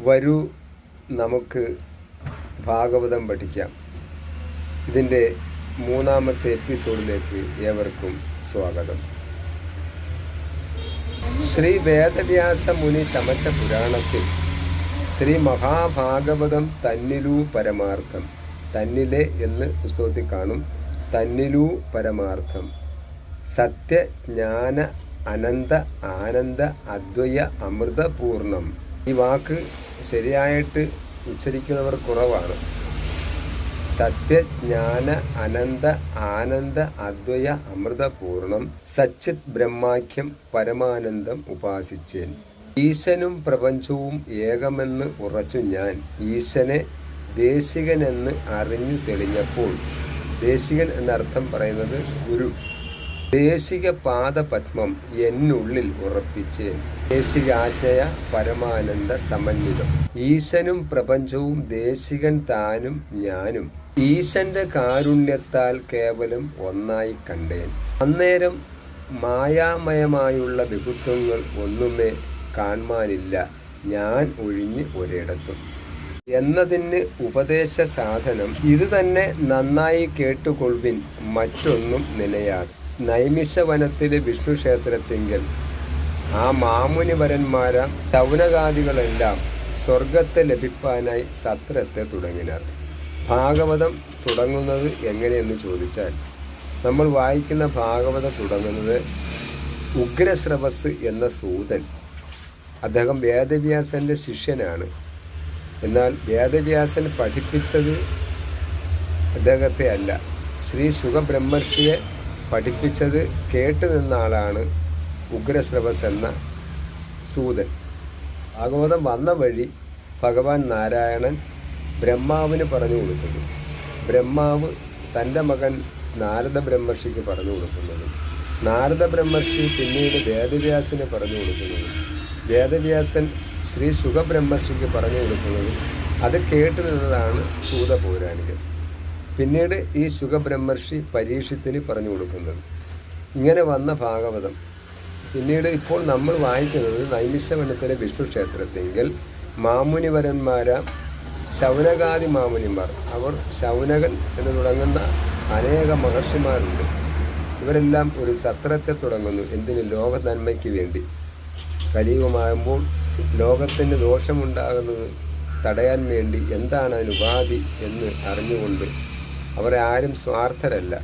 വരൂ നമുക്ക് ഭാഗവതം പഠിക്കാം. ഇതിന്റെ മൂന്നാമത്തെ എപ്പിസോഡിലേക്ക് ഏവർക്കും സ്വാഗതം. ശ്രീ വേദവ്യാസ മുനി ചമച്ച പുരാണത്തിൽ ശ്രീ മഹാഭാഗവതം തന്നിലൂ പരമാർത്ഥം തന്നിലെ എന്ന് പുസ്തകത്തിൽ കാണും തന്നിലൂ പരമാർത്ഥം. സത്യജ്ഞാന അനന്ത ആനന്ദ അദ്വയ അമൃതപൂർണം ഈ വാക്ക് ശരിയായിട്ട് ഉച്ചരിക്കുന്നവർ കുറവാണ്. സത്യജ്ഞാന അനന്ത ആനന്ദ അദ്വയ അമൃതപൂർണം സച്ചിത് ബ്രഹ്മാഖ്യം പരമാനന്ദം ഉപാസിച്ചേൻ. ഈശനും പ്രപഞ്ചവും ഏകമെന്ന് ഉറച്ചു ഞാൻ ഈശനെ ദേശികനെന്ന് അറിഞ്ഞു തെളിഞ്ഞപ്പോൾ. ദേശികൻ എന്നർത്ഥം പറയുന്നത് ഗുരു. ദേശിക പാദപത്മം എന്നുള്ളിൽ ഉറപ്പിച്ച് ദേശികാജ്ഞയ പരമാനന്ദ സമന്വിതം. ഈശനും പ്രപഞ്ചവും ദേശികൻ താനും ഞാനും. ഈശന്റെ കാരുണ്യത്താൽ കേവലം ഒന്നായി കണ്ടേൻ. അന്നേരം മായാമയമായുള്ള വിഭുത്വങ്ങൾ ഒന്നുമേ കാണാനില്ല ഞാൻ ഒഴിഞ്ഞ് ഒരിടത്തും. എന്നതിന് ഉപദേശ സാധനം ഇത് തന്നെ നന്നായി കേട്ടുകൊള്ളിൻ മറ്റൊന്നും നിലയാകും നൈമിഷവനത്തിലെ വിഷ്ണു ക്ഷേത്രത്തിങ്കൽ. ആ മാമുനിവരന്മാര തൗനകാദികളെല്ലാം സ്വർഗത്തെ ലഭിപ്പാനായി സത്രത്തെ തുടങ്ങിനാർ. ഭാഗവതം തുടങ്ങുന്നത് എങ്ങനെയെന്ന് ചോദിച്ചാൽ നമ്മൾ വായിക്കുന്ന ഭാഗവതം തുടങ്ങുന്നത് ഉഗ്രശ്രവസ് എന്ന സൂതൻ അദ്ദേഹം വേദവ്യാസന്റെ ശിഷ്യനാണ്. എന്നാൽ വേദവ്യാസൻ പഠിപ്പിച്ചത് അദ്ദേഹത്തെ അല്ല. ശ്രീ സുഖബ്രഹ്മർഷിയെ പഠിപ്പിച്ചത് കേട്ട് നിന്ന ആളാണ് ഉഗ്രശ്രവസ് എന്ന സൂതൻ. ഭാഗവതം വന്ന വഴി ഭഗവാൻ നാരായണൻ ബ്രഹ്മാവിന് പറഞ്ഞു കൊടുക്കുന്നു. ബ്രഹ്മാവ് തന്റെ മകൻ നാരദ ബ്രഹ്മർഷിക്ക് പറഞ്ഞു കൊടുക്കുന്നത് നാരദ ബ്രഹ്മർഷി പിന്നീട് വേദവ്യാസിന് പറഞ്ഞു കൊടുക്കുന്നത് വേദവ്യാസൻ ശ്രീ സുഖബ്രഹ്മർഷിക്ക് പറഞ്ഞു കൊടുക്കുന്നത് അത് കേട്ടു നിന്നതാണ് സൂതപൗരാണികൻ. പിന്നീട് ഈ സുഖബ്രഹ്മർഷി പരീക്ഷത്തിന് പറഞ്ഞു കൊടുക്കുന്നത്. ഇങ്ങനെ വന്ന ഭാഗവതം. പിന്നീട് ഇപ്പോൾ നമ്മൾ വായിക്കുന്നത് നൈമിഷവനത്തിലെ വിഷ്ണു ക്ഷേത്രത്തെങ്കിൽ മാമുനിവരന്മാര ശൗനകാദി മാമുനിമാർ. അവർ ശൗനകൻ എന്ന് തുടങ്ങുന്ന അനേക മഹർഷിമാരുണ്ട്. ഇവരെല്ലാം ഒരു സത്രത്തെ തുടങ്ങുന്നു. എന്തിന്? ലോക നന്മയ്ക്ക് വേണ്ടി. കലിയുഗമാകുമ്പോൾ ലോകത്തിന് ദോഷമുണ്ടാകുന്നത് തടയാൻ വേണ്ടി എന്താണ് അതിന് ഉപാധി എന്ന് അറിഞ്ഞുകൊണ്ട് അവരെ ആരും സ്വാർത്ഥരല്ല.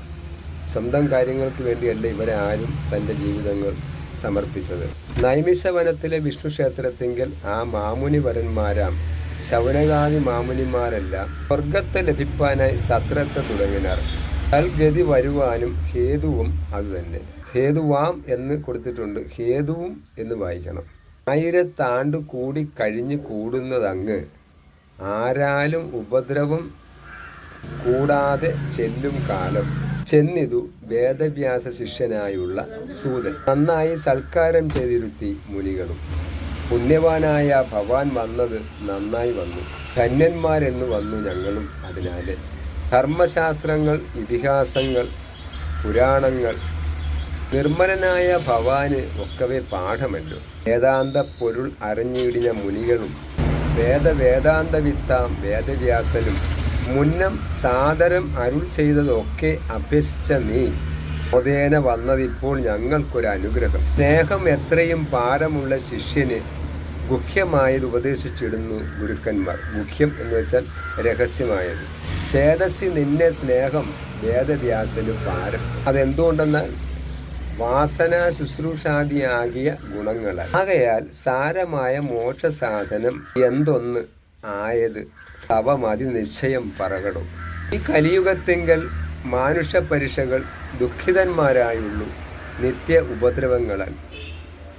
സ്വന്തം കാര്യങ്ങൾക്ക് വേണ്ടിയല്ല ഇവരെ ആരും തന്റെ ജീവിതങ്ങൾ സമർപ്പിച്ചത്. നൈമിഷവനത്തിലെ വിഷ്ണു ക്ഷേത്രത്തിങ്കിൽ ആ മാമുനി വരന്മാരാം ശൗനകാദി മാമുനിമാരെല്ലാം സ്വർഗത്തെ ലഭിപ്പാനായി സത്രത്തെ തുടങ്ങിനാർ. തൽഗതി വരുവാനും ഹേതുവും അതുതന്നെ. ഹേതുവാം എന്ന് കൊടുത്തിട്ടുണ്ട്. ഹേതുവും എന്ന് വായിക്കണം. ആയിരത്താണ്ട് കൂടി കഴിഞ്ഞ് കൂടുന്നതങ്ങ്. ആരാലും ഉപദ്രവം കൂടാതെ ചെല്ലും കാലം. ചെന്നിതു വേദവ്യാസ ശിഷ്യനായുള്ള സൂതൻ. നന്നായി സൽക്കാരം ചെയ്തിരുത്തി മുനികളും. പുണ്യവാനായ ഭവാൻ വന്നത് നന്നായി വന്നു. ധന്യന്മാരെന്ന് വന്നു ഞങ്ങളും അതിനാല്. ധർമ്മശാസ്ത്രങ്ങൾ ഇതിഹാസങ്ങൾ പുരാണങ്ങൾ. നിർമ്മലനായ ഭവാന് ഒക്കവെ പാഠമല്ലോ. വേദാന്ത പൊരുൾ അറിഞ്ഞിടിഞ്ഞ മുനികളും വേദവേദാന്ത വിത്താം വേദവ്യാസനും മുന്നം സാദരം അരുൾ ചെയ്തതൊക്കെ അഭ്യസിച്ച നീ. മോദേന വന്നതിപ്പോൾ ഞങ്ങൾക്കൊരു അനുഗ്രഹം സ്നേഹം എത്രയും ഭാരമുള്ള ശിഷ്യന് ഗുഹ്യമായത് ഉപദേശിച്ചിടുന്നു ഗുരുക്കന്മാർ. ഗുഹ്യം എന്ന് വെച്ചാൽ രഹസ്യമായത്. ചേതസ്സി നിന്നെ സ്നേഹം വേദവ്യാസന് പാരം അതെന്തുകൊണ്ടെന്നാൽ വാസന ശുശ്രൂഷാദിയാകിയ ഗുണങ്ങൾ ആകയാൽ സാരമായ മോക്ഷ സാധനം എന്തൊന്ന് ആയത് തവമതി നിശ്ചയം പറകടും. ഈ കലിയുഗത്തിങ്കൽ മാനുഷ പരീക്ഷകൾ ദുഃഖിതന്മാരായുള്ളൂ നിത്യ ഉപദ്രവങ്ങളാൽ.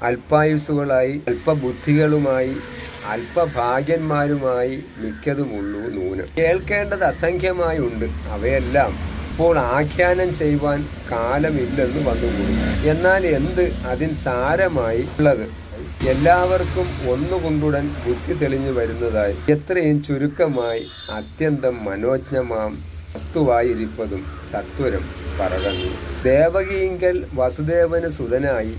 അല്പായുസുകളായി അല്പബുദ്ധികളുമായി അല്പഭാഗ്യന്മാരുമായി മിക്കതുമുള്ളൂ നൂനം. കേൾക്കേണ്ടത് അസംഖ്യമായുണ്ട് അവയെല്ലാം. ഇപ്പോൾ ആഖ്യാനം ചെയ്യുവാൻ കാലമില്ലെന്ന് വന്നുകൂടി. എന്നാൽ എന്ത് അതിൻ സാരമായി ഉള്ളത്? എല്ലാവർക്കും ഒന്നുകൊണ്ടുടൻ ബുദ്ധി തെളിഞ്ഞു വരുന്നതായി എത്രയും ചുരുക്കമായി അത്യന്തം മനോജ്ഞമാം വസ്തുവായിരിപ്പതും സത്വരം പറകന്നു. ദേവകിയിങ്കൽ വസുദേവന് സുതനായി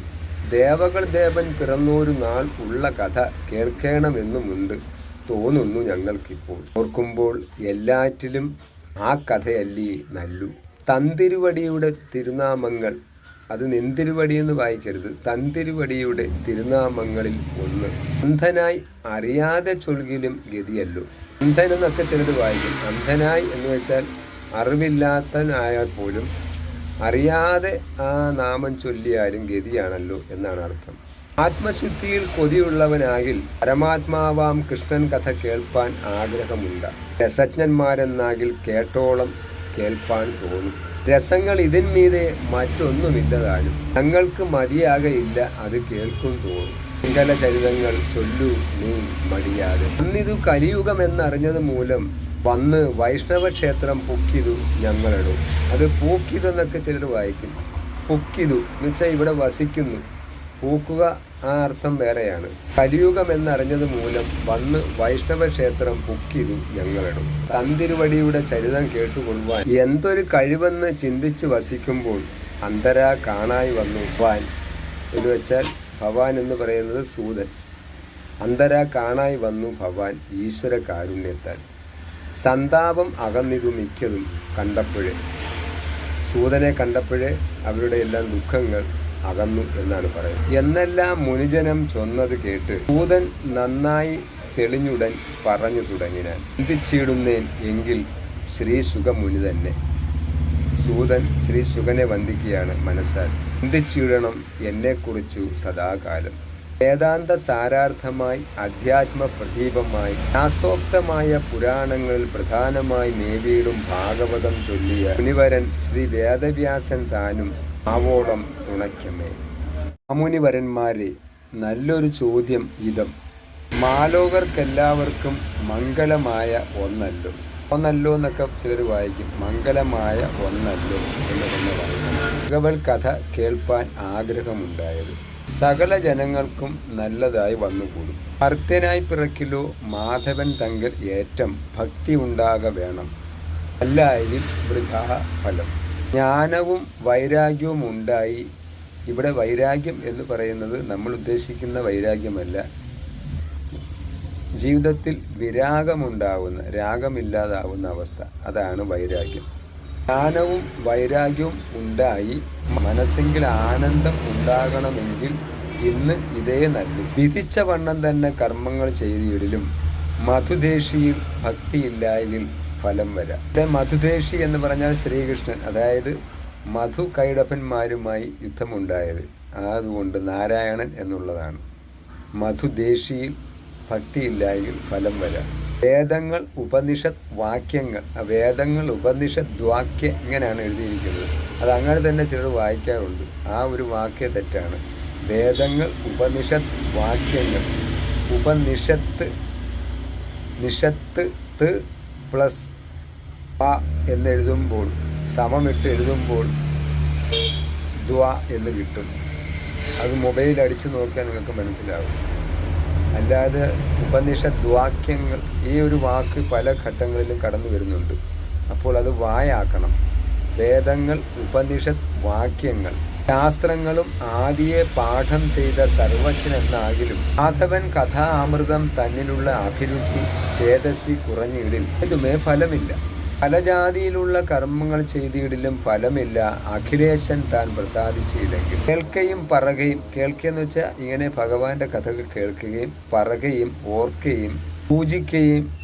ദേവകൾ ദേവൻ പിറന്നൊരു നാൾ ഉള്ള കഥ കേൾക്കണമെന്നുമുണ്ട് തോന്നുന്നു ഞങ്ങൾക്കിപ്പോൾ. ഓർക്കുമ്പോൾ എല്ലാറ്റിലും ആ കഥയല്ലേ നല്ലു. തന്തിരുവടിയുടെ തിരുനാമങ്ങൾ അത് നെന്തിരുവടി എന്ന് വായിക്കരുത്. തന്തിരുവടിയുടെ തിരുനാമങ്ങളിൽ ഒന്ന്. അന്ധനായി അറിയാതെ ചൊൽകിലും ഗതിയല്ലോ. അന്ധൻ എന്നൊക്കെ ചിലത് വായിക്കും. അന്ധനായി എന്ന് വെച്ചാൽ അറിവില്ലാത്തനായാൽ പോലും അറിയാതെ ആ നാമം ചൊല്ലിയാലും ഗതിയാണല്ലോ എന്നാണ് അർത്ഥം. ആത്മശുദ്ധിയിൽ കൊതിയുള്ളവനാകിൽ പരമാത്മാവാം കൃഷ്ണൻ കഥ കേൾപ്പാൻ ആഗ്രഹമുണ്ട്. രസജ്ഞന്മാരെന്നാകിൽ കേട്ടോളം കേൾപ്പാൻ തോന്നും. രസങ്ങൾ ഇതിന്മീതെ മറ്റൊന്നുമില്ലതാനും. തങ്ങൾക്ക് മതിയാകയില്ല അത് കേൾക്കും തോന്നും മംഗല ചരിതങ്ങൾ ചൊല്ലു നീ മടിയാതെ. അന്നിതു കലിയുഗം എന്നറിഞ്ഞത് മൂലം വന്ന് വൈഷ്ണവ ക്ഷേത്രം പൊക്കിതു ഞങ്ങളിടും. അത് പൂക്കിതു എന്നൊക്കെ ചിലർ വായിക്കും പൊക്കിതു എന്നുവെച്ചാൽ ഇവിടെ വസിക്കുന്നു. പൂക്കുക ആ അർത്ഥം വേറെയാണ്. കലിയുഗം എന്നറിഞ്ഞത് മൂലം വന്ന് വൈഷ്ണവ ക്ഷേത്രം പൊക്കിരു ഞങ്ങളിടും. തന്തിരുവടിയുടെ ചരിതം കേട്ടുകൊള്ളുവാൻ എന്തൊരു കഴിവെന്ന് ചിന്തിച്ച് വസിക്കുമ്പോൾ അന്തരാ കാണായി വന്നു. വാൻ എന്ന് വെച്ചാൽ ഭവാൻ എന്ന് പറയുന്നത് സൂതൻ. അന്തരാ കാണായി വന്നു ഭവാൻ ഈശ്വര കാരുണ്യത്താൽ. സന്താപം അകന്നിതു മിക്കതും കണ്ടപ്പോഴേ. സൂതനെ കണ്ടപ്പോഴേ അവരുടെ എല്ലാം ദുഃഖങ്ങൾ അകന്നു എന്നാണ് പറയുന്നത്. എന്നെല്ലാം മുനിജനം ചൊന്നത് കേട്ട് ഭൂതൻ നന്നായി തെളിഞ്ഞുടൻ പറഞ്ഞു തുടങ്ങിനാൻ ചിന്തിച്ചിടുന്നേൻ എങ്കിൽ ശ്രീ സുഖമുനി തന്നെ. സൂതൻ ശ്രീ സുഖനെ വന്ദിക്കുകയാണ് മനസ്സാൽ. ചിന്തിച്ചിടണം എന്നെക്കുറിച്ചു സദാകാലം. വേദാന്ത സാരാർത്ഥമായി അധ്യാത്മ പ്രദീപമായി രാസോക്തമായ പുരാണങ്ങളിൽ പ്രധാനമായി നേവിയിടും ഭാഗവതം ചൊല്ലിയ മുനിവരൻ ശ്രീ വേദവ്യാസൻ താനും ആവോളം തുണയ്ക്കമേ. അമുനിവരന്മാരെ നല്ലൊരു ചോദ്യം ഇതം. മാലോകർക്കെല്ലാവർക്കും മംഗളമായ ഒന്നല്ലോ. ഒന്നല്ലോ എന്നൊക്കെ ചിലർ വായിക്കും. മംഗളമായ ഒന്നല്ലോ എന്ന് തന്നെ പറയുന്നു ഭഗവത് കഥ കേൾപ്പാൻ ആഗ്രഹമുണ്ടായത് സകല ജനങ്ങൾക്കും നല്ലതായി വന്നുകൂടും. ഭർത്തനായി പിറക്കിലോ മാധവൻ തങ്കൽ ഏറ്റം ഭക്തി ഉണ്ടാക വേണം അല്ലായാലും വൃഥാ ഫലം. ജ്ഞാനവും വൈരാഗ്യവും ഉണ്ടായി. ഇവിടെ വൈരാഗ്യം എന്ന് പറയുന്നത് നമ്മൾ ഉദ്ദേശിക്കുന്ന വൈരാഗ്യമല്ല. ജീവിതത്തിൽ വിരാഗമുണ്ടാവുന്ന രാഗമില്ലാതാവുന്ന അവസ്ഥ. അതാണ് വൈരാഗ്യം. ജ്ഞാനവും വൈരാഗ്യവും ഉണ്ടായി മനസ്സെങ്കിൽ ആനന്ദം ഉണ്ടാകണമെങ്കിൽ ഇന്ന് ഇതേ നല്ലു വിധിച്ച വണ്ണം തന്നെ കർമ്മങ്ങൾ ചെയ്തിടലും മധുദേശിയിൽ ഭക്തിയില്ലായെങ്കിൽ ഫലം വരാം. ഇവിടെ മധുദേശി എന്ന് പറഞ്ഞാൽ ശ്രീകൃഷ്ണൻ അതായത് മധു കൈടപ്പന്മാരുമായി യുദ്ധമുണ്ടായത്. അതുകൊണ്ട് നാരായണൻ എന്നുള്ളതാണ്. മധുദേശിയിൽ ഭക്തിയില്ലായെങ്കിൽ ഫലം വരാം. വേദങ്ങൾ ഉപനിഷത് വാക്യങ്ങൾ വേദങ്ങൾ ഉപനിഷത് വാക്യം ഇങ്ങനെയാണ് എഴുതിയിരിക്കുന്നത്. അത് അങ്ങനെ തന്നെ ചിലർ വായിക്കാറുണ്ട്. ആ ഒരു വാക്യ തെറ്റാണ്. വേദങ്ങൾ ഉപനിഷത് വാക്യങ്ങൾ ഉപനിഷത്ത് നിഷത്ത് ത് പ്ലസ് പ എന്നെഴുതുമ്പോൾ സമമിട്ട് എഴുതുമ്പോൾ ദ്വ എന്ന് കിട്ടും. അത് മൊബൈൽ അടിച്ചു നോക്കിയാൽ നിങ്ങൾക്ക് മനസ്സിലാവും. അല്ലാതെ ഉപനിഷത്ത് വാക്യങ്ങൾ ഈ ഒരു വാക്ക് പല ഘട്ടങ്ങളിലും കടന്നു വരുന്നുണ്ട്. അപ്പോൾ അത് വായാക്കണം. വേദങ്ങൾ ഉപനിഷത്ത് വാക്യങ്ങൾ ശാസ്ത്രങ്ങളും ആദിയെ പാഠം ചെയ്ത സർവജ്ഞനെന്നാകിലും മാധവൻ കഥാ അമൃതം തന്നിലുള്ള അഭിരുചി ചേതസി കുറഞ്ഞിടിൽ. ഇതുമേ ഫലമില്ല. ഫലജാതിയിലുള്ള കർമ്മങ്ങൾ ചെയ്തിടിലും ഫലമില്ല. അഖിലേശൻ താൻ പ്രസാദിച്ചില്ലെങ്കിൽ കേൾക്കുകയും പറകയും കേൾക്കുകയെന്ന് വെച്ചാൽ ഇങ്ങനെ ഭഗവാന്റെ കഥകൾ കേൾക്കുകയും പറകയും ഓർക്കുകയും പൂജിക്കുകയും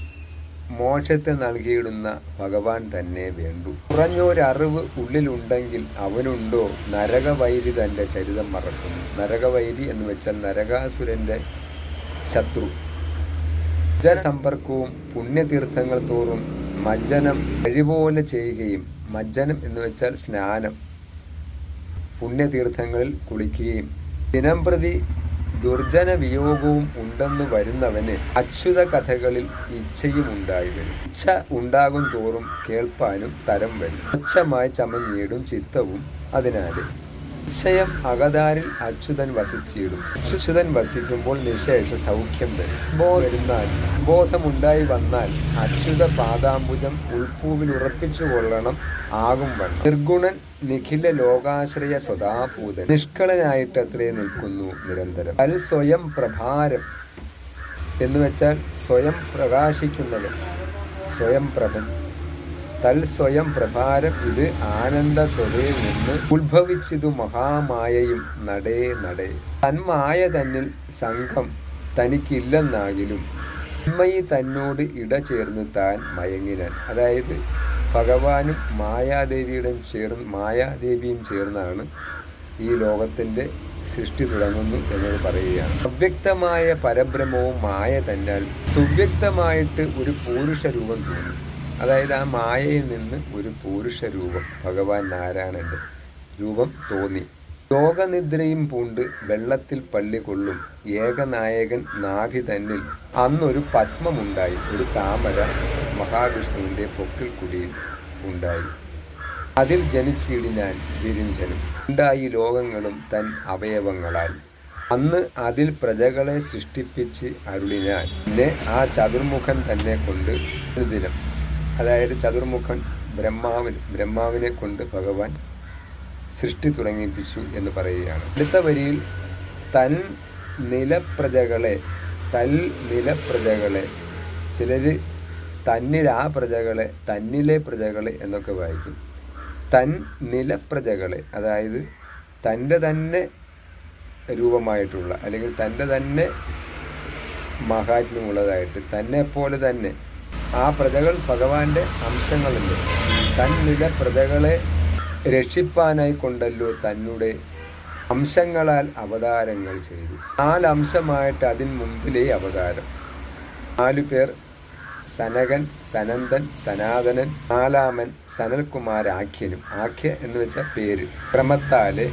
മോക്ഷത്തെ നൽകിയിടുന്ന ഭഗവാൻ തന്നെ വേണ്ടു. കുറഞ്ഞൊരറിവ് ഉള്ളിലുണ്ടെങ്കിൽ അവനുണ്ടോ? നരകവൈരി തന്റെ ചരിതം മറക്കുന്നു. നരകവൈരി എന്ന് വെച്ചാൽ നരകാസുരന്റെ ശത്രു. ജലസമ്പർക്കവും പുണ്യതീർത്ഥങ്ങൾ തോറും മജ്ജനം കഴിപോലെ ചെയ്യുകയും മജ്ജനം എന്ന് വെച്ചാൽ സ്നാനം. പുണ്യതീർത്ഥങ്ങളിൽ കുളിക്കുകയും. ദിനം പ്രതി ദുർജന വിയോഗവും ഉണ്ടെന്ന് വരുന്നവന് അച്യുത കഥകളിൽ ഇച്ഛയും ഉണ്ടായി വരും. ഇച്ഛ ഉണ്ടാകും തോറും കേൾപ്പാനും തരം വരും. ഉച്ചമായി ചമഞ്ഞിടും ചിത്തവും അതിനാല്. നിശ്ചയം അകതാരിൽ അച്യുതൻ വസിച്ചിടും. അച്യുതൻ വസിക്കുമ്പോൾ നിശേഷ സൗഖ്യം വരും. വരുന്നാൽ ബോധമുണ്ടായി വന്നാൽ അച്യുത പാദാംബുജം ഉൾപ്പൂവിൽ ഉറപ്പിച്ചു കൊള്ളണം ആകും വണ്ണം. നിർഗുണൻ നിഖില ലോകാശ്രയ സ്വതാഭൂതൻ നിഷ്കളനായിട്ട് അത്രേ നിൽക്കുന്നു നിരന്തരം. അൽ സ്വയം പ്രഭാരം എന്ന് വെച്ചാൽ സ്വയം പ്രകാശിക്കുന്നത് സ്വയം പ്രഭൻ തൽ സ്വയം പ്രഭാരം ഇത് ആനന്ദ സ്വതയിൽ നിന്ന് ഉത്ഭവിച്ചതു മഹാമായയും നടേ നടേ. തന്മായ തന്നിൽ സംഘം തനിക്കില്ലെന്നാകിലും ഉണ്മയി തന്നോട് ഇട ചേർന്ന് താൻ മയങ്ങിനാൻ. അതായത് ഭഗവാനും മായാദേവിയുടെ ചേർന്ന് മായാദേവിയും ചേർന്നാണ് ഈ ലോകത്തിന്റെ സൃഷ്ടി തുടങ്ങുന്നു എന്നത് പറയുകയാണ്. അവ്യക്തമായ പരബ്രഹ്മവും മായ തന്നാൽ സുവ്യക്തമായിട്ട് ഒരു പൂരുഷ രൂപം തോന്നി. അതായത് ആ മായയിൽ നിന്ന് ഒരു പുരുഷ രൂപം ഭഗവാൻ നാരായണന്റെ രൂപം തോന്നി. യോഗനിദ്രയും പൂണ്ട് വെള്ളത്തിൽ പള്ളി കൊള്ളും. ഏകനായകൻ നാഭി തന്നിൽ അന്നൊരു പത്മമുണ്ടായി. ഒരു താമര മഹാവിഷ്ണുവിന്റെ പൊക്കിൽ കുടിയിൽ ഉണ്ടായി. അതിൽ ജനിച്ചിടിനാൻ വിരിഞ്ചനും. ഉണ്ടായി ലോകങ്ങളും തൻ അവയവങ്ങളാൽ അന്ന് അതിൽ പ്രജകളെ സൃഷ്ടിപ്പിച്ച് അരുളിഞ്ഞാൽ പിന്നെ ആ ചതുർമുഖൻ തന്നെ കൊണ്ട് ദിനം അതായത് ചതുർമുഖൻ ബ്രഹ്മാവിന് ബ്രഹ്മാവിനെ കൊണ്ട് ഭഗവാൻ സൃഷ്ടി തുടങ്ങിപ്പിച്ചു എന്ന് പറയുകയാണ്. അടുത്ത വരിയിൽ തൻ നിലപ്രജകളെ തൽ നിലപ്രജകളെ ചിലർ തന്നിൽ ആ പ്രജകളെ തന്നിലെ പ്രജകളെ എന്നൊക്കെ വായിക്കും. തൻ നിലപ്രജകളെ അതായത് തന്റെ തന്നെ രൂപമായിട്ടുള്ള അല്ലെങ്കിൽ തന്റെ തന്നെ മഹാത്മ്യമുള്ളതായിട്ട് തന്നെ പോലെ തന്നെ ആ പ്രജകൾ ഭഗവാന്റെ അംശങ്ങളുണ്ട്. തന്നില പ്രജകളെ രക്ഷിപ്പാനായി കൊണ്ടല്ലോ തന്നുടെ അംശങ്ങളാൽ അവതാരങ്ങൾ ചെയ്തു. നാലംശമായിട്ട് അതിന് മുമ്പിലേ അവതാരം. നാലു പേർ സനകൻ സനന്ദൻ സനാതനൻ നാലാമൻ സനൽകുമാർ ആഖ്യനും ആഖ്യ എന്ന് വെച്ച പേര്. ക്രമത്താൽ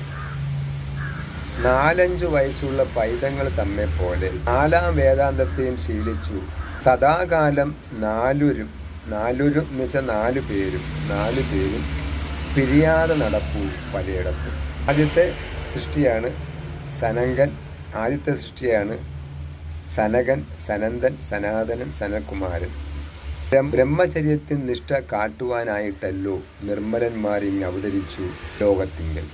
നാലഞ്ചു വയസ്സുള്ള പൈതങ്ങൾ തമ്മെ പോലെ നാലാം വേദാന്തത്തെയും ശീലിച്ചു. സദാകാലം നാലുരും നാലുരും എന്ന് വെച്ചാൽ നാല് പേരും നാല് പേരും പിരിയാതെ നടക്കൂ പലയിടത്തും. ആദ്യത്തെ സൃഷ്ടിയാണ് സനങ്കൻ ആദ്യത്തെ സൃഷ്ടിയാണ് സനകൻ സനന്ദൻ സനാതനൻ സനകുമാരൻ ബ്രഹ്മ- ബ്രഹ്മചര്യത്തിൽ നിഷ്ഠ കാട്ടുവാനായിട്ടല്ലോ നിർമ്മലന്മാരിങ് അവതരിച്ചു ലോകത്തിങ്കൽ.